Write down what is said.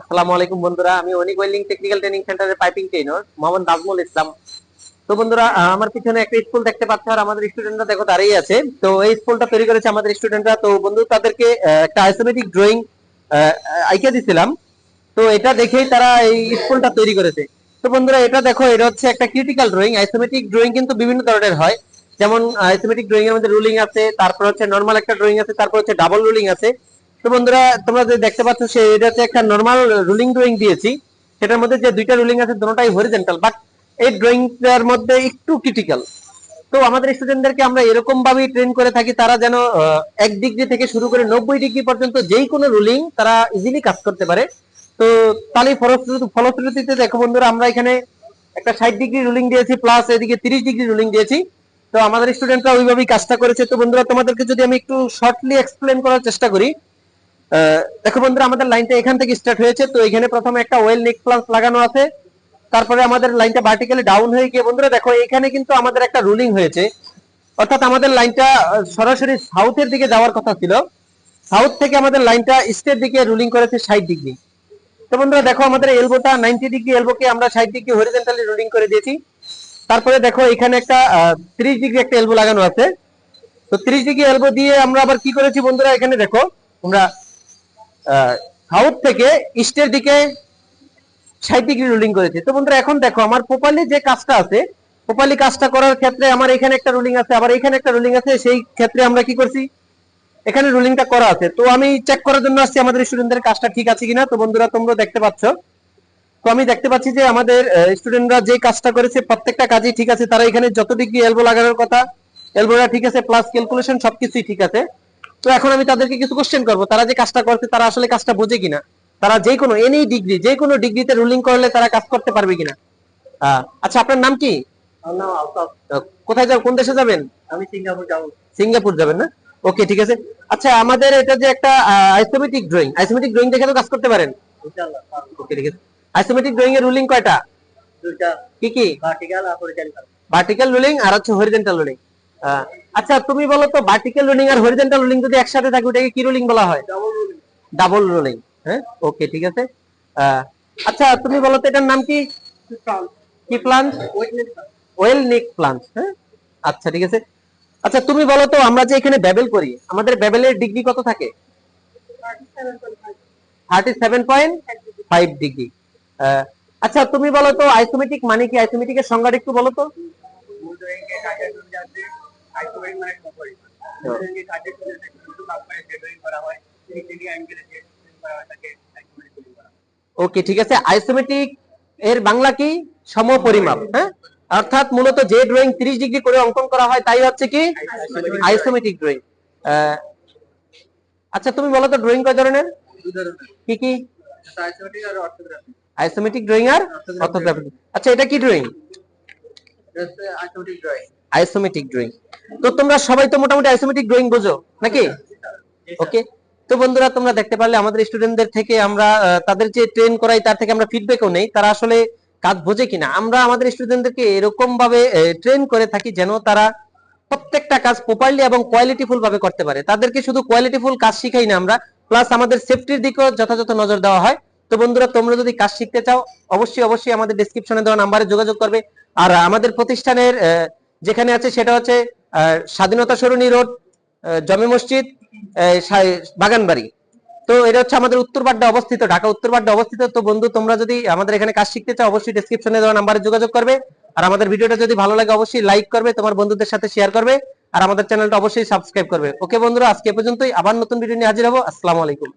আসসালামু আলাইকুম বন্ধুরা, আমি অনিক টেকনিক্যাল ট্রেনিং সেন্টারের পাইপিং ট্রেনার মোহাম্মদ নাজমুল ইসলাম। তো বন্ধুরা আমার পিছনে একটা স্কুল দেখতে পাচ্ছ আর আমাদের স্টুডেন্টরা দেখো দাঁড়িয়ে আছে। তো এই স্কুলটা তৈরি করেছে আমাদের স্টুডেন্টরা। তো বন্ধু, তাদেরকে একটা আইসোমেটিক ড্রয়িং আইকে দিছিলাম। তো এটা দেখেই তারা এই স্কুলটা তৈরি করেছে। তো বন্ধুরা, এটা দেখো, এটা হচ্ছে একটা ক্রিটিক্যাল ড্রয়িং আইসোমেটিক ড্রয়িং কিন্তু বিভিন্ন ধরনের হয়। যেমন আইসোমেটিক ড্রয়িং এর মধ্যে রুলিং আছে, তারপর হচ্ছে নর্মাল একটা ড্রয়িং আছে, তারপর হচ্ছে ডাবল রুলিং আছে। তো বন্ধুরা, তোমরা যে দেখতে পাচ্ছ সে এটাতে একটা নর্মাল রুলিং ড্রয়িং দিয়েছি। সেটার মধ্যে যে দুইটা রুলিং আছে, দুটোটাই হরিজেন্টাল বাট এই ড্রয়িংটার মধ্যে একটু ক্রিটিক্যাল তো আমাদের স্টুডেন্টদেরকে আমরা এরকম ভাবেই ট্রেন করে থাকি, তারা যেন এক ডিগ্রি থেকে শুরু করে নব্বই ডিগ্রি পর্যন্ত যেই কোনো রুলিং তারা ইজিলি কাজ করতে পারে। তো তাহলে ফলশ্রুতি, ফলশ্রুতিতে দেখো বন্ধুরা, আমরা এখানে একটা ষাট ডিগ্রি রুলিং দিয়েছি প্লাস এদিকে তিরিশ ডিগ্রি রুলিং দিয়েছি। তো আমাদের স্টুডেন্টরা ওইভাবেই কাজটা করেছে। তো বন্ধুরা, তোমাদেরকে যদি আমি একটু শর্টলি এক্সপ্লেন করার চেষ্টা করি দেখো বন্ধুরা, আমাদের লাইনটা এখান থেকে স্টার্ট হয়েছে। তো এখানে প্রথমে একটা ওয়েল নেক প্লাস লাগানো আছে। তারপরে আমাদের লাইনটা ভার্টিক্যালি ডাউন হয়ে গিয়ে, বন্ধুরা, দেখো, এখানে কিন্তু আমাদের একটা রুলিং হয়েছে। অর্থাৎ আমাদের লাইনটা সরাসরি সাউথের দিকে যাওয়ার কথা ছিল। সাউথ থেকে আমাদের লাইনটা ইস্টের দিকে রুলিং করেছে ষাট ডিগ্রি তো বন্ধুরা, দেখো, আমাদের এলবোটা নাইনটি ডিগ্রি এলবোকে আমরা ষাট ডিগ্রি হরিজেন্টালি রুলিং করে দিয়েছি। তারপরে দেখো, এখানে একটা ত্রিশ ডিগ্রি একটা এলবো লাগানো আছে। তো ত্রিশ ডিগ্রি এলবো দিয়ে আমরা আবার কি করেছি বন্ধুরা, এখানে দেখো, আমরা সাউথ থেকে ইস্টের দিকে ষাট ডিগ্রি রুলিং করেছি। তো বন্ধুরা, এখন দেখো, আমার প্রপারলি যে কাজটা আছে, প্রপারলি কাজটা করার ক্ষেত্রে আমার এখানে একটা রুলিং আছে, আবার এখানে একটা রুলিং আছে, সেই ক্ষেত্রে আমরা কি করছি? এখানে রুলিংটা করা আছে। তো আমি চেক করার জন্য আসছি, আমাদের স্টুডেন্টদের কাজটা ঠিক আছে কিনা? তো বন্ধুরা, তোমরা দেখতে পাচ্ছ। তো আমি দেখতে পাচ্ছি যে আমাদের স্টুডেন্টরা যে কাজটা করেছে, প্রত্যেকটা কাজই ঠিক আছে। তারা এখানে যত ডিগ্রি এলবো লাগানোর কথা এলবোটা ঠিক আছে প্লাস ক্যালকুলেশন সবকিছুই ঠিক আছে। তো এখন আমি তাদেরকে কিছু কোশ্চেন করব। তারা যে কাজটা করছে তারা আসলে কাজটা বোঝে কিনা? তারা যে কোনো এনি ডিগ্রি যে কোনো ডিগ্রিতে রুলিং করলে তারা কাজ করতে পারবে কিনা? আচ্ছা আপনার নাম কি? কোথায় যাবেন? কোন দেশে যাবেন? আমি সিঙ্গাপুর যাব। সিঙ্গাপুর যাবেন না? ওকে ঠিক আছে। আচ্ছা আমাদের এটা যে একটা আইসোমেটিক ড্রয়িং আইসোমেটিক ড্রয়িং দেখে তো কাজ করতে পারেন? ইনশাআল্লাহ ওকে ঠিক আছে। আইসোমেটিক ড্রয়িং এর রুলিং কয়টা? দুইটা। কি কি? ভার্টিক্যাল আর হরিজন্টাল ভার্টিক্যাল রুলিং আর হচ্ছে হরিজেন্টাল রুলিং আচ্ছা তুমি বলো তো ভার্টিক্যাল রোলিং আর হরিজেন্টাল রোলিং যদি একসাথে থাকে ওটাকে কি রোলিং বলা হয়? ডাবল রোলিং হ্যাঁ? ওকে ঠিক আছে। আচ্ছা তুমি বলো তো এটার নাম কি? কি প্লান্ট ওয়েল নিক প্লান্ট হ্যাঁ? আচ্ছা ঠিক আছে। আচ্ছা তুমি বলো তো আমরা যে এখানে ব্যাবেল করি আমাদের ব্যাবেলের ডিগ্রি কত থাকে? Thirty seven point five degree আচ্ছা তুমি বলো তো আইসোমেটিক মানে কি? আইসোমেটিকের সংজ্ঞাটা একটু বলো তো। মানে করে হয় ওকে ঠিক আছে। আইসোমেটিক এর বাংলা কি? সমপরিমাপ হ্যাঁ? অর্থাৎ মূলত যে ড্রয়িং 30 ডিগ্রি করে অঙ্কন করা হয় তাই হচ্ছে কি? আইসোমেটিক ড্রয়িং আচ্ছা তুমি বলো তো ড্রয়িং কয় ধরনের? কি কি? আইসোমেটিক ড্রয়িং আর অর্থোগ্রাফি আচ্ছা এটা কি ড্রয়িং ড্রয়িং আইসোমেটিক ড্রয়িং তো তোমরা সবাই তো মোটামুটি আইসোমেটিক ড্রয়িং বোঝো, নাকি? ওকে তো বন্ধুরা, তোমরা দেখতে পারলে আমাদের স্টুডেন্টদের থেকে আমরা তাদের যে ট্রেন করাই, তার থেকে আমরা ফিডব্যাকও নেই। তারা আসলে কাজ বোঝে কিনা। আমরা আমাদের স্টুডেন্টদেরকে এরকম ভাবে ট্রেন করে থাকি যেন তারা প্রত্যেকটা কাজ প্রপারলি এবং কোয়ালিটিফুল ভাবে করতে পারে। তাদেরকে শুধু কোয়ালিটিফুল কাজ শিখাই না আমরা। প্লাস আমাদের সেফটির দিকেও যথাযথ নজর দেওয়া হয়। তো বন্ধুরা, তোমরা যদি কাজ শিখতে চাও, অবশ্যই অবশ্যই আমাদের ডিসক্রিপশনে দেওয়া নাম্বারে যোগাযোগ করবে। আর আমাদের প্রতিষ্ঠানের যেখানে আছে সেটা হচ্ছে স্বাধীনতা সরণি রোড জমি মসজিদ বাগানবাড়ি। তো এটা হচ্ছে আমাদের উত্তরপাড্ডা অবস্থিত, ঢাকা উত্তরপাড্ডা অবস্থিত। তো বন্ধু, তোমরা যদি আমাদের এখানে কাজ শিখতে চাও, অবশ্যই ডেসক্রিপশনে দেওয়া নাম্বারে যোগাযোগ করবে। আর আমাদের ভিডিওটা যদি ভালো লাগে, অবশ্যই লাইক করবে, তোমার বন্ধুদের সাথে শেয়ার করবে। আর আমাদের চ্যানেলটা অবশ্যই সাবস্ক্রাইব করবে। ওকে বন্ধুরা, আজকে পর্যন্তই। আবার নতুন ভিডিও নিয়ে হাজির হব। আসসালামু আলাইকুম।